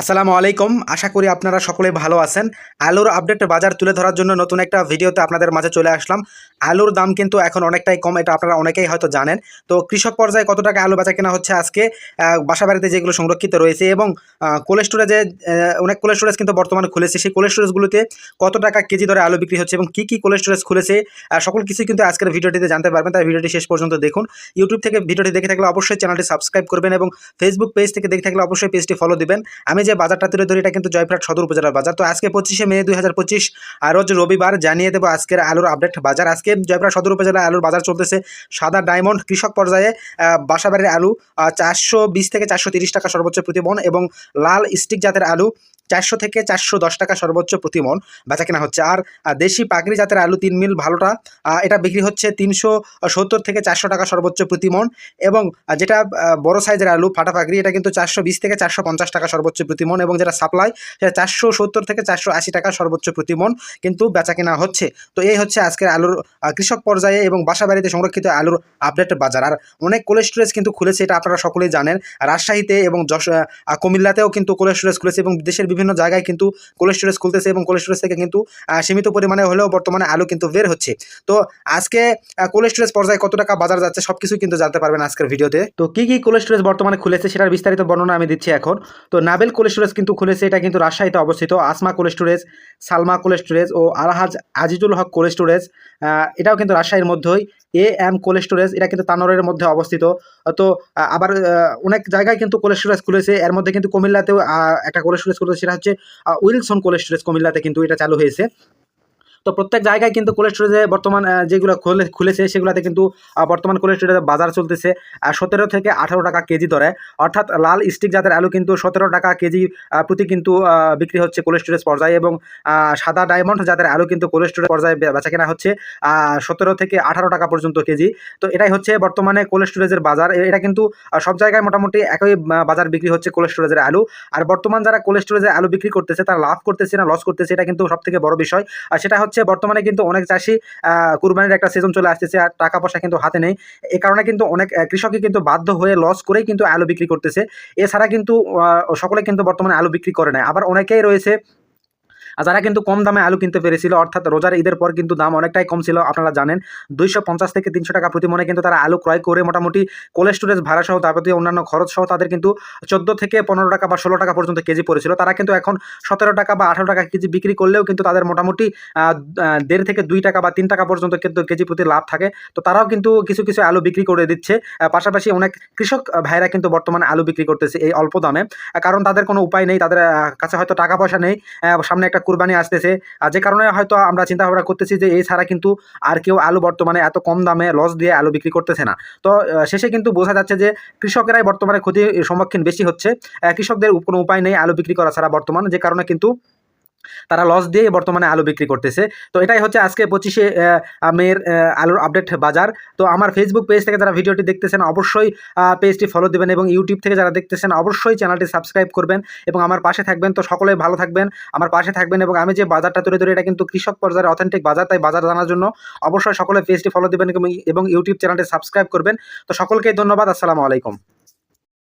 আসসালামু আলাইকুম। আশা করি আপনারা সকলে ভালো আছেন। আলুর আপডেট বাজার তুলে ধরার জন্য নতুন একটা ভিডিওতে আপনাদের মাঝে চলে আসলাম। আলুর দাম কিন্তু এখন অনেকটাই কম, এটা আপনারা অনেকেই হয়তো জানেন। তো কৃষক পর্যায়ে কত টাকা আলু বেচা কেনা হচ্ছে আজকে? বাসাবাড়িতে যেগুলো সংরক্ষিত রয়েছে এবং কোল্ড স্টোরেজে অনেক কোল্ড স্টোরেজ কিন্তু বর্তমানে খুলেছে। সেই কোল্ড স্টোরেজগুলোতে কত টাকা কেজি দরে আলু বিক্রি হচ্ছে এবং কী কী কোল্ড স্টোরেজ খুলেছে সকল কিছুই কিন্তু আজকের ভিডিওটিতে জানতে পারবেন। তাই ভিডিওটি শেষ পর্যন্ত দেখুন। ইউটিউব থেকে ভিডিওটি দেখে থাকলে অবশ্যই চ্যানেলটি সাবস্ক্রাইব করবেন এবং ফেসবুক পেজ থেকে দেখে থাকলে অবশ্যই পেজটি ফলো দিবেন। আমি যে বাজারটা তুলে ধরি, এটা কিন্তু জয়পুরহাট সদর উপজেলার বাজার। তো আজকে পঁচিশে মে দুই হাজার পঁচিশ রোজ রবিবার জানিয়ে দেবো আজকের আলুর আপডেট বাজার। আজকে জয়পুরহাট সদর উপজেলায় আলুর বাজার চলতেছে সাদা ডায়মন্ড কৃষক পর্যায়ে বাসাবাড়ির আলু চারশো বিশ থেকে চারশো তিরিশ টাকা সর্বোচ্চ প্রতি মন এবং লাল স্টিক জাতের আলু চারশো থেকে চারশো দশ টাকা সর্বোচ্চ প্রতি মন বেচা কেনা হচ্ছে। আর দেশি পাকড়ি জাতের আলু তিন মিল ভালোটা এটা বিক্রি হচ্ছে তিনশো সত্তর থেকে চারশো টাকা সর্বোচ্চ প্রতি মন এবং যেটা বড় সাইজের আলু, ফাটা পাকড়ি এটা কিন্তু চারশো বিশ থেকে চারশো পঞ্চাশ টাকা সর্বোচ্চ প্রতি মন এবং যেটা সাপ্লাই, সেটা চারশো সত্তর থেকে চারশো আশি টাকা সর্বোচ্চ প্রতি মন কিন্তু বেচা কেনা হচ্ছে। তো এই হচ্ছে আজকের আলুর কৃষক পর্যায়ে এবং বাসা বাড়িতে সংরক্ষিত আলুর আপডেট বাজার। আর অনেক কোল্ড স্টোরেজ কিন্তু খুলেছে, এটা আপনারা সকলেই জানেন। রাজশাহীতে এবং যশ কুমিল্লাতেও কিন্তু কোল্ড স্টোরেজ খুলেছে এবং দেশের বিভিন্ন জায়গায় কিন্তু কোল্ড স্টোরেজ খুলতেছে এবং কোল্ড স্টোরেজ থেকে কিন্তু সীমিত পরিমাণে হলেও বর্তমানে আলু কিন্তু বের হচ্ছে। তো আজকে কোল্ড স্টোরেজ পর্যায়ে কত টাকা বাজার যাচ্ছে সব কিছু কিন্তু জানতে পারবেন আজকের ভিডিওতে। তো কি কি কোল্ড স্টোরেজ বর্তমানে খুলেছে সেটার বিস্তারিত বর্ণনা আমি দিচ্ছি এখন। তো নাবেল কোল্ড স্টোরেজ কিন্তু খুলেছে, এটা কিন্তু রাজশাহীতে অবস্থিত। Asma cold storage Salma cold storage ও আলহাজ আজিজুল হক কোল্ড স্টোরেজ এটাও কিন্তু রাজশাহীর মধ্যেই। এ এম কোল্ড স্টোরেজ এটা কিন্তু তানোরের মধ্যে অবস্থিত। তো আবার অনেক জায়গায় কিন্তু কোল্ড স্টোরেজ খুলেছে। এর মধ্যে কিন্তু কুমিল্লাতেও একটা কোল্ড স্টোরেজ খুলেছে সেটা হচ্ছে উইলসন কমিল্লাতে কুমিল্লাতে কিন্তু এটা চালু হয়েছে। তো প্রত্যেক জায়গায় কিন্তু কোল্ড স্টোরেজে বর্তমান যেগুলো খুলে, খুলেছে সেগুলোতে কিন্তু বর্তমান কোল্ড স্টোরেজে বাজার চলতেছে সতেরো থেকে আঠারো টাকা কেজি দরে। অর্থাৎ লাল স্টিক জাতের আলু কিন্তু সতেরো টাকা কেজি প্রতি কিন্তু বিক্রি হচ্ছে কোল্ড স্টোরেজ পর্যায়ে এবং সাদা ডায়মন্ড জাতের আলু কিন্তু কোল্ড স্টোরেজ পর্যায়ে বেচা কেনা হচ্ছে সতেরো থেকে আঠারো টাকা পর্যন্ত কেজি। তো এটাই হচ্ছে বর্তমানে কোল্ড স্টোরেজের বাজার। এটা কিন্তু সব জায়গায় মোটামুটি একই বাজার বিক্রি হচ্ছে কোল্ড স্টোরেজের আলু। আর বর্তমান যারা কোল্ড স্টোরেজে আলু বিক্রি করতেছে, তারা লাভ করতেছে না লস করতেছে, এটা কিন্তু সব থেকে বড় বিষয়। আর সেটা হচ্ছে বর্তমানে কিন্তু অনেক চাষি কুরবানির একটা সিজন চলে আসতেছে আর টাকা পয়সা কিন্তু হাতে নেই। এ কারণে কিন্তু অনেক কৃষকই কিন্তু বাধ্য হয়ে লস করেই কিন্তু আলু বিক্রি করতেছে। এছাড়া কিন্তু সকলে কিন্তু বর্তমানে আলু বিক্রি করে না আবার অনেকেই রয়েছে আর যারা কিন্তু কম দামে আলু কিনতে পেরেছিল, অর্থাৎ রোজার ঈদের পর কিন্তু দাম অনেকটাই কম ছিল, আপনারা জানেন। দুইশো পঞ্চাশ থেকে তিনশো টাকা প্রতি মনে কিন্তু তারা আলু ক্রয় করে মোটামুটি কোল্ড স্টোরেজ ভাড়া সহ যাবতীয় অন্যান্য খরচ সহ তাদের কিন্তু চোদ্দ থেকে পনেরো টাকা বা ষোলো টাকা পর্যন্ত কেজি পড়েছিল। তারা কিন্তু এখন সতেরো টাকা বা আঠারো টাকা কেজি বিক্রি করলেও কিন্তু তাদের মোটামুটি দেড় থেকে দুই টাকা বা তিন টাকা পর্যন্ত কিন্তু কেজি প্রতি লাভ থাকে। তো তারাও কিন্তু কিছু কিছু আলু বিক্রি করে দিচ্ছে। পাশাপাশি অনেক কৃষক ভাইরা কিন্তু বর্তমানে আলু বিক্রি করতেছে এই অল্প দামে। কারণ তাদের কোনো উপায় নেই, তাদের কাছে হয়তো টাকা পয়সা নেই। সামনে একটা কুরবানি আসতেছে। আর যে কারণে হয়তো আমরা চিন্তা ভাবনা করতেছি যে এই ছাড়া কিন্তু আর কেউ আলু বর্তমানে এত কম দামে লস দিয়ে আলু বিক্রি করতেছে না। তো শেষে কিন্তু বোঝা যাচ্ছে যে কৃষকেরাই বর্তমানে ক্ষতির সম্মুখীন বেশি হচ্ছে। কৃষকদের কোনো উপায় নেই আলু বিক্রি করা ছাড়া বর্তমান। যে কারণে কিন্তু তারা লস দিয়ে বর্তমানে আলু বিক্রি করতেছে। তো এটাই হচ্ছে আজকে পঁচিশে মেয়ের আলুর আপডেট বাজার। তো আমার ফেসবুক পেজ থেকে যারা ভিডিওটি দেখতেছেন, অবশ্যই পেজটি ফলো দেবেন এবং ইউটিউব থেকে যারা দেখতেছেন, অবশ্যই চ্যানেলটি সাবস্ক্রাইব করবেন এবং আমার পাশে থাকবেন। তো সকলে ভালো থাকবেন, আমার পাশে থাকবেন এবং আমি যে বাজারটা তুলে ধরি, এটা কিন্তু কৃষক পর্যায়ের অথেন্টিক বাজার, তাই বাজার জানার জন্য অবশ্যই সকলে পেজটি ফলো দেবেন এবং- ইউটিউব চ্যানেলটি সাবস্ক্রাইব করবেন। তো সকলকেই ধন্যবাদ, আসসালামু আলাইকুম।